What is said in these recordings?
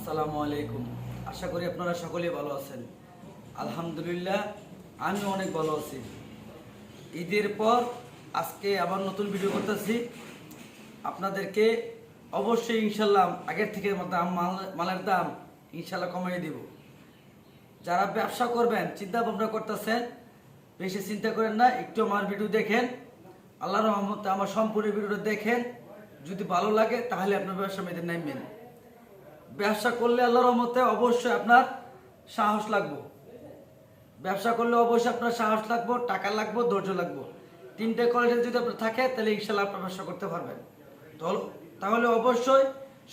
আসসালামু আলাইকুম। আশা করি আপনারা সকলেই ভালো আছেন। আলহামদুলিল্লাহ আমি অনেক ভালো আছি। ঈদের পর আজকে আবার নতুন ভিডিও করতেছি। আপনাদেরকে অবশ্যই ইনশাল্লাহ আগের থেকে দাম মাল মালের দাম ইনশাল্লাহ কমিয়ে দিব। যারা ব্যবসা করবেন চিন্তা ভাবনা করতেছেন, বেশি চিন্তা করেন না, একটু আমার ভিডিও দেখেন। আল্লাহ রহমতে আমার সম্পূর্ণ ভিডিওটা দেখেন। যদি ভালো লাগে, তাহলে আপনার ব্যবসা মেয়েদের নামবেন। ব্যবসা করলে আল্লাহর রহমতে অবশ্যই আপনার সাহস লাগবো। ব্যবসা করলে অবশ্যই আপনার সাহস লাগবো, টাকা লাগবে, ধৈর্য লাগবো। তিনটে কোয়ালিটি যদি আপনার থাকে, তাহলে ইনশাল্লাহ আপনার ব্যবসা করতে পারবেন। তাহলে অবশ্যই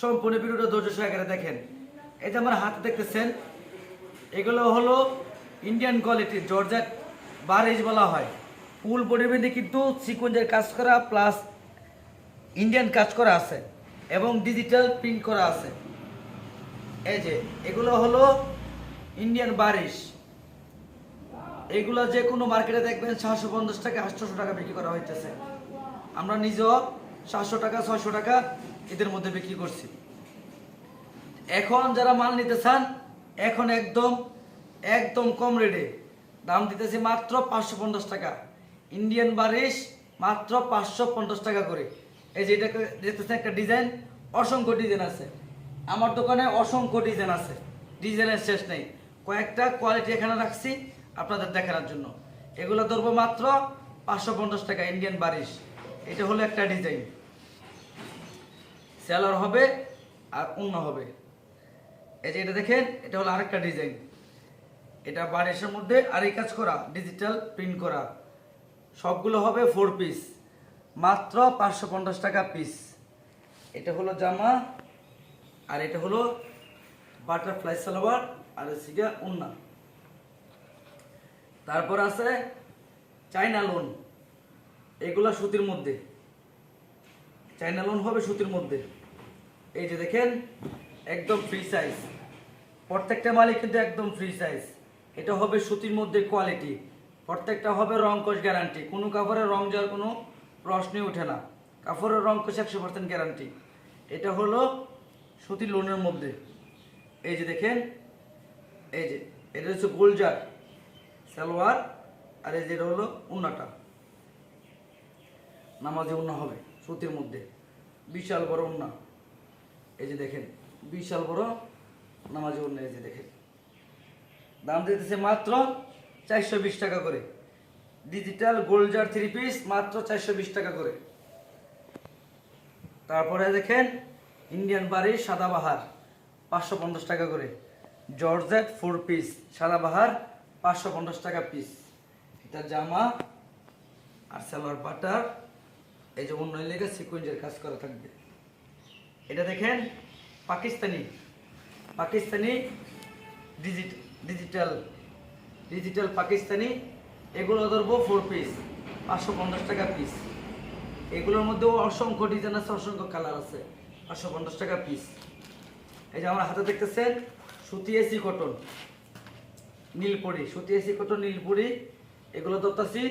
সম্পূর্ণ ভিডিওটা ধৈর্য সহকারে দেখেন। এই যে আমার হাতে দেখতেছেন, এগুলো হলো ইন্ডিয়ান কোয়ালিটির জর্জেট বারিশ বলা হয়। ফুল বডির মধ্যে কিন্তু সিকোয়েন্সের কাজ করা প্লাস ইন্ডিয়ান কাজ করা আছে, এবং ডিজিটাল প্রিন্ট করা আছে। এই যে, এগুলো হলো ইন্ডিয়ান বারিশ। এগুলো যে কোনো মার্কেটে দেখবেন সাতশো পঞ্চাশ টাকা আটশোশো টাকা বিক্রি করা হইতেছে। আমরা নিজেও সাতশো টাকা, ছয়শো টাকা এদের মধ্যে বিক্রি করছি। এখন যারা মাল নিতে চান, এখন একদম একদম কম রেটে। দাম দিতেছি মাত্র পাঁচশো পঞ্চাশ টাকা। ইন্ডিয়ান বারিশ মাত্র পাঁচশো পঞ্চাশ টাকা করে। এই যে এটা দেখতেছেন একটা ডিজাইন, অসংখ্য ডিজাইন আছে। আমার দোকানে অসংখ্য ডিজাইন আছে। ডিজাইনের শেষ নেই। কয়েকটা কোয়ালিটি এখানে রাখছি আপনাদের দেখানোর জন্য। এগুলো ধরবো মাত্র পাঁচশো পঞ্চাশ টাকা ইন্ডিয়ান বারিশ। এটা হলো একটা ডিজাইন। সেলার হবে আর অন্য হবে। এই যে এটা দেখেন, এটা হলো আরেকটা ডিজাইন। এটা বারিশের মধ্যে আর এই কাজ করা ডিজিটাল প্রিন্ট করা। সবগুলো হবে ফোর পিস মাত্র পাঁচশো পঞ্চাশ টাকা পিস এটা হলো জামা আর এটা হলো বাটারফ্লাই সালোয়ার, আর সিগা উন্না। তারপর আছে চাইনা লোন। এগুলা সুতির মধ্যে। চাইনা লোন হবে সুতির মধ্যে। এই যে দেখেন, একদম ফ্রি সাইজ প্রত্যেকটা মালিক কিন্তু একদম ফ্রি সাইজ এটা হবে সুতির মধ্যে কোয়ালিটি প্রত্যেকটা হবে রং কোষ গ্যারান্টি কোনো কাপড়ের রং যাওয়ার কোনো প্রশ্নই ওঠে না। কাপড়ের রং কোষ একশো পার্সেন্ট গ্যারান্টি এটা হলো সুতির লোনের মধ্যে। এই যে দেখেন, এই যে, এটা হচ্ছে গোলজার সালোয়ার, আর এই যে এটা হলো উন্নাটা নামাজে উন্না হবে, সুতির মধ্যে। বিশাল বড় উন্না এই যে দেখেন, বিশাল বড় নামাজি উন্না এই যে দেখেন। দাম দিতেছে মাত্র চারশো বিশ টাকা করে। ডিজিটাল গোল্ডজার থ্রি পিস, মাত্র চারশো বিশ টাকা করে। তারপরে দেখেন ইন্ডিয়ান বাড়ি সাদাবাহার, পাঁচশো পঞ্চাশ টাকা করে। জর্জেট ফোর পিস সাদাবাহার, পাঁচশো পঞ্চাশ টাকা পিস এটা জামা আর সালোয়ার বাটার এই যে অন্য লেগে সিকুয়েন্সের কাজ করা থাকবে। এটা দেখেন, Pakistani Pakistani digit digital digital Pakistani. এগুলো ধরবো ফোর পিস পাঁচশো পঞ্চাশ টাকা পিস এগুলোর মধ্যেও অসংখ্য ডিজাইন আছে, অসংখ্য কালার আছে। পাঁচশো পঞ্চাশ টাকা পিস এই যে আমার হাতে দেখতেছেন সুতি এসি কটন নীলপুরি, সুতি এসি কটন নীলপুরি, এগুলো ধরতেছি।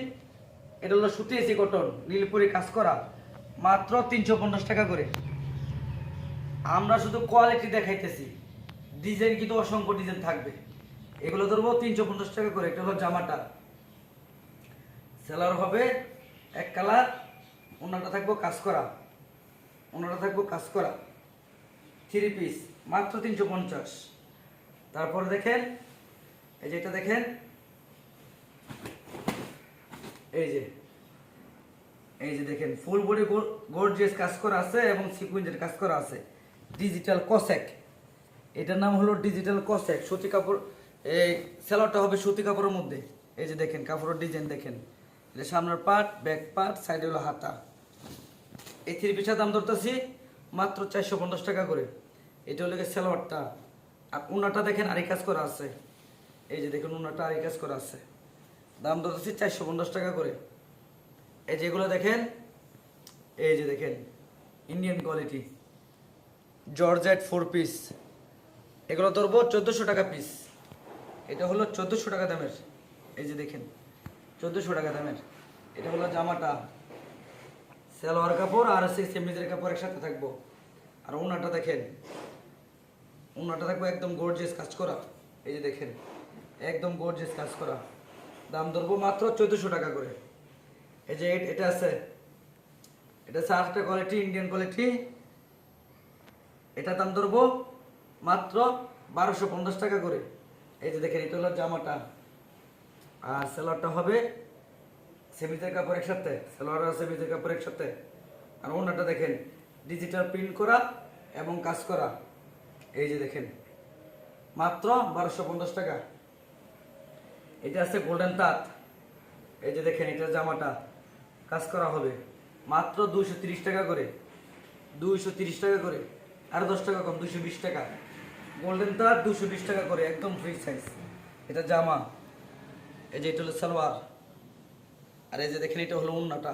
এটা হলো সুতি এসি কটন নীলপুরি কাজ করা, মাত্র তিনশো পঞ্চাশ টাকা করে। আমরা শুধু কোয়ালিটি দেখাইতেছি ডিজাইন কিন্তু অসংখ্য ডিজাইন থাকবে। এগুলো ধরবো তিনশো পঞ্চাশ টাকা করে, এটা হলো জামাটা। সেলার হবে, এক কালার ওনাটা থাকব কাজ করা। ওনাটা থাকব কাজ করা। থ্রি পিস মাত্র তিনশো পঞ্চাশ। তারপরে দেখেন, এই যে এটা দেখেন, এই যে এই যে দেখেন ফুল বডি গোর্জিয়াস কাজ করা আছে এবং সিকুয়েন্সের কাজ করা আছে। ডিজিটাল কসেক এটার নাম হলো ডিজিটাল কসেক সুতি কাপড়, এই সেলারটা হবে সুতি কাপড়ের মধ্যে। এই যে দেখেন, কাপড়ের ডিজাইন দেখেন। এটা সামনের পার্ট ব্যাক পার্ট সাইডে হলো হাতা। এই থ্রি পিসের দাম ধরতেছি মাত্র চারশো পঞ্চাশ টাকা করে। এটা হলো সেলোয়ারটা। আর উনাটা দেখেন আরেক কাজ করা আছে। এই যে দেখেন উনাটা আরেক কাজ করা আছে। দাম ধরতেছি চারশো পঞ্চাশ টাকা করে। এই যেগুলো দেখেন, এই যে দেখেন Indian quality georgette four piece এগুলো ধরবো চোদ্দোশো টাকা পিস এটা হলো চোদ্দোশো টাকা দামের। এই যে দেখেন, চোদ্দোশো টাকা দামের। এটা হলো জামাটা। সালোয়ার কাপড় আর সেই সেমিজের কাপড় একসাথে থাকব। আর ওনাটা দেখেন, ওনাটা থাকব একদম গর্জিয়াস কাজ করা। এই যে দেখেন, একদম গর্জিয়াস কাজ করা। দাম ধরবো মাত্র চোদ্দোশো টাকা করে। এই যে এটা আছে এটা আছে আরেকটা কোয়ালিটি ইন্ডিয়ান কোয়ালিটি এটা দাম ধরবো মাত্র বারোশো পঞ্চাশ টাকা করে। এই যে দেখেন, এটা হলো জামাটা। আর সেলোয়ারটা হবে সেমিজের কাপড় একসাথে সেলোয়ার আর সেমিজের কাপড় একসাথে। আর ওনাটা দেখেন ডিজিটাল প্রিন্ট করা এবং কাজ করা। এই যে দেখেন, মাত্র বারোশো পঞ্চাশ টাকা। এটা আছে গোল্ডেন তাঁত। এই যে দেখেন এটা জামাটা কাজ করা হবে মাত্র দুইশো তিরিশ টাকা করে। দুইশো তিরিশ টাকা করে, আর দশ টাকা কম দুশো বিশ টাকা। গোল্ডেন তাঁত দুশো বিশ টাকা করে, একদম ফ্রি সাইজ এটা জামা। এই যে এটা হলো সালোয়ার। আর এই যে দেখেন, এটা হলো উন্নাটা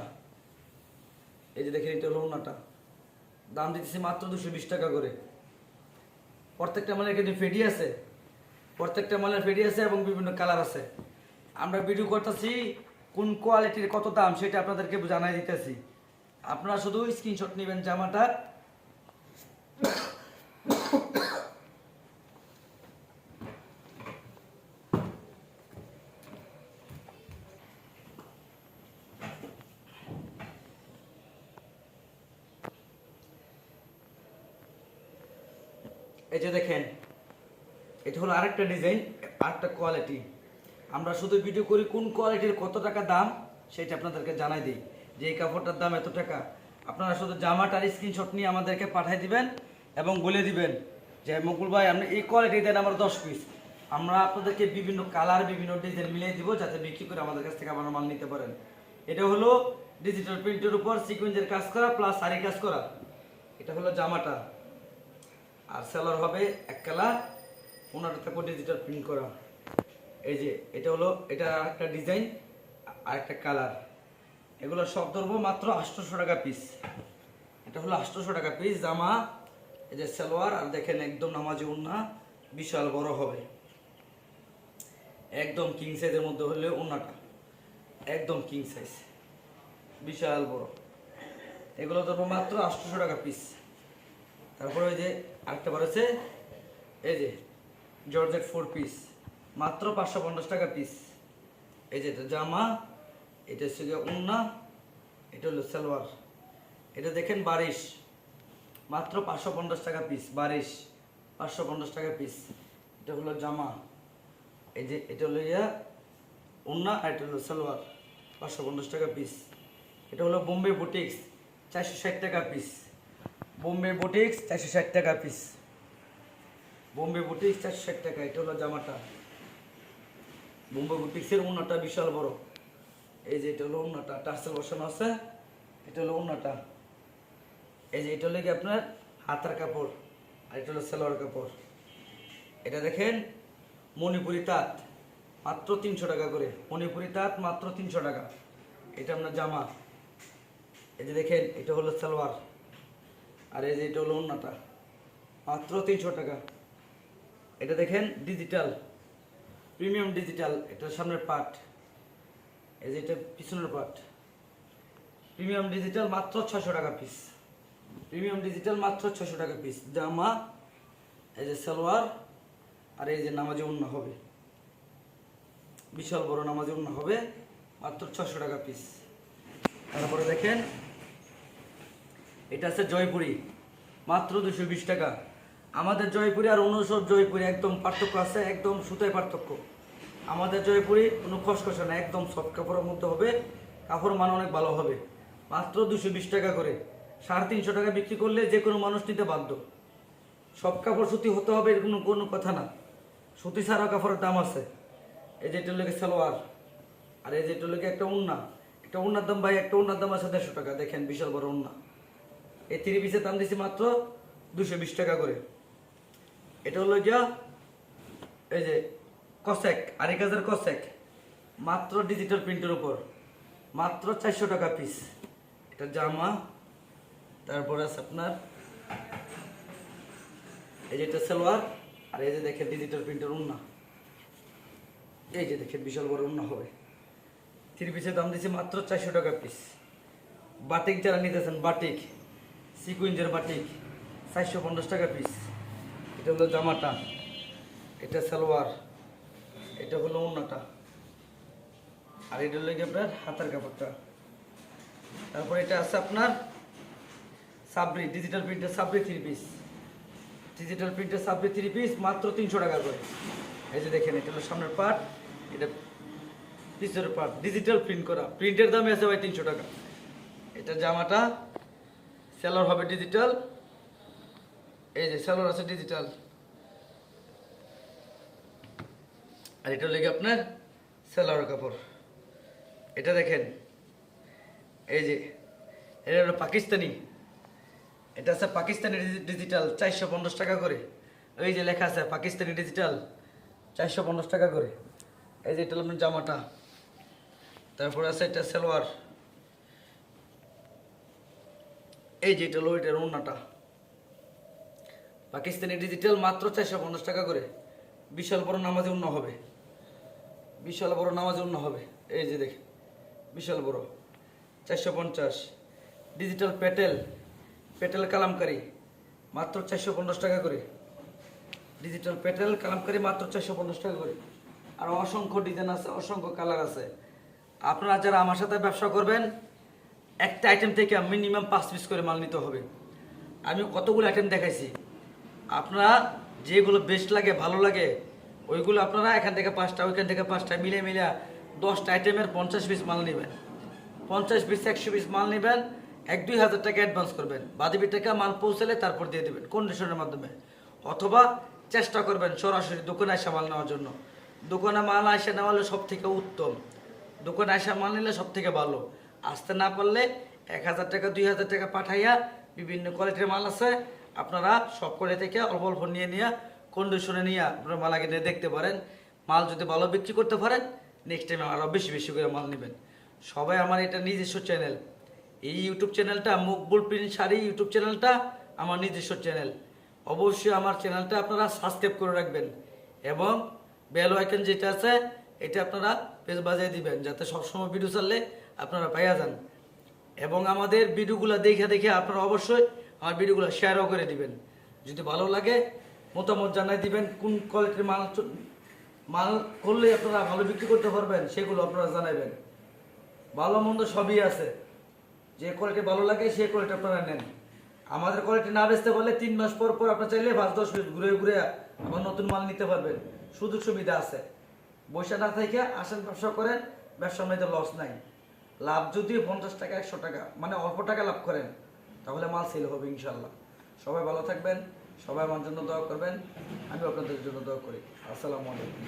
এই যে দেখেন, এটা হলো উন্নাটা দাম দিতেছি মাত্র দুশো বিশ টাকা করে। প্রত্যেকটা মালের কিন্তু ফেডি আছে। প্রত্যেকটা মালের ফেডি আছে এবং বিভিন্ন কালার আছে। আমরা ভিডিও করতেছি কোন কোয়ালিটির কত দাম, সেটা আপনাদেরকে জানাই দিতেছি। আপনারা শুধু স্ক্রিনশট নেবেন জামাটা এই যে দেখেন এটা হলো আরেকটা ডিজাইন আরেকটা কোয়ালিটি আমরা শুধু ভিডিও করি কোন কোয়ালিটির কত টাকা দাম, সেটা আপনাদেরকে জানাই দিই। যে এই কাপড়টার দাম এত টাকা, আপনারা শুধু জামাটার স্ক্রিনশট নিয়ে আমাদেরকে পাঠিয়ে দিবেন এবং বলে দিবেন যে মুকুল ভাই, আপনি এই কোয়ালিটি দেন আমার দশ পিস আমরা আপনাদেরকে বিভিন্ন কালার বিভিন্ন ডিজাইন মিলিয়ে দিব যাতে বিক্রি করে আমাদের কাছ থেকে আপনারা মাল নিতে পারেন। এটা হলো ডিজিটাল প্রিন্টের উপর সিকুয়েন্সের কাজ করা প্লাস শাড়ি কাজ করা। এটা হলো জামাটা। আর সেলার হবে এক কালার ওনার থাকবে ডিজিটাল প্রিন্ট করা। এই যে, এটা হলো, এটা একটা ডিজাইন আর একটা কালার এগুলো সব ধরবো মাত্র আটশোশো টাকা পিস এটা হলো আটশোশো টাকা পিস জামা, এই যে সালোয়ার, আর দেখেন একদম নামাজি উন্না বিশাল বড় হবে। একদম কিং সাইজের মধ্যে হলে উন্নাটা একদম কিং সাইজ বিশাল বড়। এগুলো ধরবো মাত্র আটশোশো টাকা পিস তারপরে ওই যে আরেকটা বার আছে, এই যে জর্জেট ফোর পিস, মাত্র পাঁচশো পঞ্চাশ টাকা পিস। এই যে এটা জামা, এটা হচ্ছে গিয়ে উন্না এটা হলো সালোয়ার। এটা দেখেন বারিশ, মাত্র পাঁচশো পঞ্চাশ টাকা পিস, বারিশ, পাঁচশো পঞ্চাশ টাকা পিস। এটা হলো জামা। এই যে এটা হলো ইয়া উন্না আর এটা হলো সালোয়ার, পাঁচশো পঞ্চাশ টাকা পিস। এটা হলো বোম্বে বুটিক্স, চারশো ষাট টাকা পিস। বোম্বে বুটিক্স, চারশো ষাট টাকা পিস। বোম্বে বুটিক্স চারশো ষাট টাকা, এটা হলো জামাটা। বোম্বে বুটিক্সের উন্নাটা বিশাল বড়। এই যে এটা হলো উন্নাটা টার্সেল বসানো আছে, এটা হলো উন্নাটা এই যে এটা হলো কি আপনার? হাতার কাপড়, আর এটা হলো সেলোয়ার কাপড়। এটা দেখেন, মণিপুরি তাঁত, মাত্র তিনশো টাকা করে। মণিপুরি তাঁত মাত্র তিনশো টাকা। এটা আপনার জামা। এই যে দেখেন, এটা হলো সালোয়ার। আর এই যে এটা হলো অন্যটা মাত্র তিনশো টাকা। এটা দেখেন ডিজিটাল প্রিমিয়াম ডিজিটাল এটা সামনের পার্ট এই যে এটা পিছনের পার্ট প্রিমিয়াম ডিজিটাল মাত্র ছশো টাকা পিস প্রিমিয়াম ডিজিটাল মাত্র ছশো টাকা পিস জামা, এই যে সালোয়ার, আর এই যে নামাজে উন্না হবে। বিশাল বড় নামাজি উন্না হবে, মাত্র ছশো টাকা পিস তারপরে দেখেন, এটা আছে জয়পুরি, মাত্র দুশো টাকা। আমাদের জয়পুরি আর অন্য সব জয়পুরি, একদম পার্থক্য আছে, একদম সুতায় পার্থক্য। আমাদের জয়পুরি কোনো খসখসে না, একদম সফট কাপড়ের মধ্যে হবে কাপড় মান অনেক ভালো হবে। মাত্র দুশো বিশ টাকা করে। সাড়ে তিনশো টাকা বিক্রি করলে যে কোনো মানুষ নিতে বাধ্য। সব কাপড় সুতি হতে হবে এরকম কোনো কথা না। সুতি ছাড়া কাপড়ের দাম আছে। এই যে এটা লেগে সালোয়ার, আর এই যে এটা লেগে একটা উন্না। একটা উন্নার দাম ভাই, একটা উন্নার দাম আছে দেড়শো টাকা। দেখেন বিশাল বড় উন্না। এই পিসের দাম দিচ্ছি মাত্র দুশো বিশ টাকা করে। এটা হলো গিয়া এই যে কসেক, আরেক হাজার কসেক, মাত্র ডিজিটাল প্রিন্টের উপর। মাত্র চারশো টাকা পিস এটা জামা, তারপরে আছে আপনার, এই যে এটা সালোয়ার, আর এই যে দেখেন ডিজিটাল প্রিন্টের উন্না এই যে দেখেন বিশাল বড় উন্না হবে। থ্রি পিসের দাম দিচ্ছি মাত্র চারশো টাকা পিস বাটিক যারা নিতেছেন, বাটিক সিকুইঞ্জের বাটিক, চারশো পঞ্চাশ টাকা পিস এটা হলো জামাটা, এটা সালোয়ার, এটা হলো অন্যটা আর এটা হলো আপনার হাতার কাপড়টা। তারপর এটা আছে আপনার সাবরি ডিজিটাল প্রিন্টের সাবরি থ্রি পিস ডিজিটাল প্রিন্টের সাবরি থ্রি পিস মাত্র তিনশো টাকা করে। এই যে দেখেন, এটা হলো সামনের পার্ট এটা পিছের পার্ট ডিজিটাল প্রিন্ট করা। প্রিন্টের দামে আছে ভাই তিনশো টাকা। এটা জামাটা সেলার হবে ডিজিটাল এই যে সেলার আছে ডিজিটাল আর এটা লেগে আপনার সেলার কাপড়। এটা দেখেন। এই যে, এটা হলো পাকিস্তানি। এটা আছে পাকিস্তানি ডিজিটাল চারশো পঞ্চাশ টাকা করে। এই যে লেখা আছে পাকিস্তানি ডিজিটাল চারশো পঞ্চাশ টাকা করে। এই যে এটা হলো জামাটা। তারপরে আছে এটা সালোয়ার। এই যে এটা হলো এটার ওড়নাটা। পাকিস্তানি ডিজিটাল মাত্র চারশো পঞ্চাশ টাকা করে। বিশাল বড় নামাজে উন্ন হবে। বিশাল বড় নামাজে উন্ন হবে। এই যে দেখেন, বিশাল বড়। চারশো পঞ্চাশ। ডিজিটাল পেটেল পেটেল কালামকারী, মাত্র চারশো পঞ্চাশ টাকা করে। ডিজিটাল পেটেল কালামকারি মাত্র চারশো পঞ্চাশ টাকা করে। আর অসংখ্য ডিজাইন আছে, অসংখ্য কালার আছে। আপনারা যারা আমার সাথে ব্যবসা করবেন, একটা আইটেম থেকে মিনিমাম পাঁচ পিস করে মাল নিতে হবে। আমি কতগুলো আইটেম দেখাইছি। আপনারা যেগুলো বেস্ট লাগে, ভালো লাগে, ওইগুলো আপনারা এখান থেকে পাঁচটা, ওইখান থেকে পাঁচটা মিলে মিলে দশটা আইটেমের পঞ্চাশ পিস মাল নেবেন। পঞ্চাশ পিস একশো পিস মাল নেবেন, এক দুই হাজার টাকা অ্যাডভান্স করবেন। বাদিবি টাকা মাল পৌঁছালে তারপর দিয়ে দেবেন কন্ডিশনের মাধ্যমে। অথবা চেষ্টা করবেন সরাসরি দোকানে আসা মাল নেওয়ার জন্য। দোকানে মাল আসে নেওয়া হলে সব থেকে উত্তম। দোকানে আসা মাল নিলে সব থেকে ভালো। আসতে না পারলে এক হাজার টাকা, দুই হাজার টাকা পাঠাইয়া বিভিন্ন কোয়ালিটির মাল আছে আপনারা সব কোয়ালিটি থেকে অল্প অল্প নিয়ে নিয়ে কন্ডিশনে নিয়ে আপনারা মাল নিয়ে দেখতে পারেন। মাল যদি ভালো বিক্রি করতে পারেন নেক্সট টাইম আরও বেশি বেশি করে মাল নেবেন। সবাই আমার এটা নিজস্ব চ্যানেল এই ইউটিউব চ্যানেলটা মকবুল প্রিন্ট শাড়ি ইউটিউব চ্যানেলটা আমার নিজস্ব চ্যানেল অবশ্যই আমার চ্যানেলটা আপনারা সাবস্ক্রাইব করে রাখবেন এবং বেল আইকন যেটা আছে, এটা আপনারা পেজ বাজিয়ে দিবেন, যাতে সবসময় ভিডিও চাললে আপনারা পাইয়া যান। এবং আমাদের ভিডিওগুলো দেখে দেখে আপনারা অবশ্যই আমার ভিডিওগুলো শেয়ারও করে দিবেন। যদি ভালো লাগে, মতামত জানাই দিবেন, কোন কোয়ালিটির মাল মাল করলে আপনারা ভালো বিক্রি করতে পারবেন, সেগুলো আপনারা জানাবেন ভালো মন্দ সবই আছে। যে কোয়ালিটি ভালো লাগে, সেই কোয়ালিটি আপনারা নেন। আমাদের কোয়ালিটি না বেচতে পারলে তিন মাস পর পর আপনার চাইলে পাঁচ, দশ মিনিট ঘুরে ঘুরে আবার নতুন মাল নিতে পারবেন। সুযোগ সুবিধা আছে। বসে না থেকে আসেন, ব্যবসা করেন, ব্যবসার মধ্যে লস নাই। লাভ যদি পঞ্চাশ টাকা, একশো টাকা মানে অল্প টাকা লাভ করেন। তাহলে মাল সেল হবে ইনশাল্লাহ সবাই ভালো থাকবেন, সবাই আমার জন্য দোয়া করবেন আমি আপনাদের জন্য দোয়া করি। আসসালামু আলাইকুম।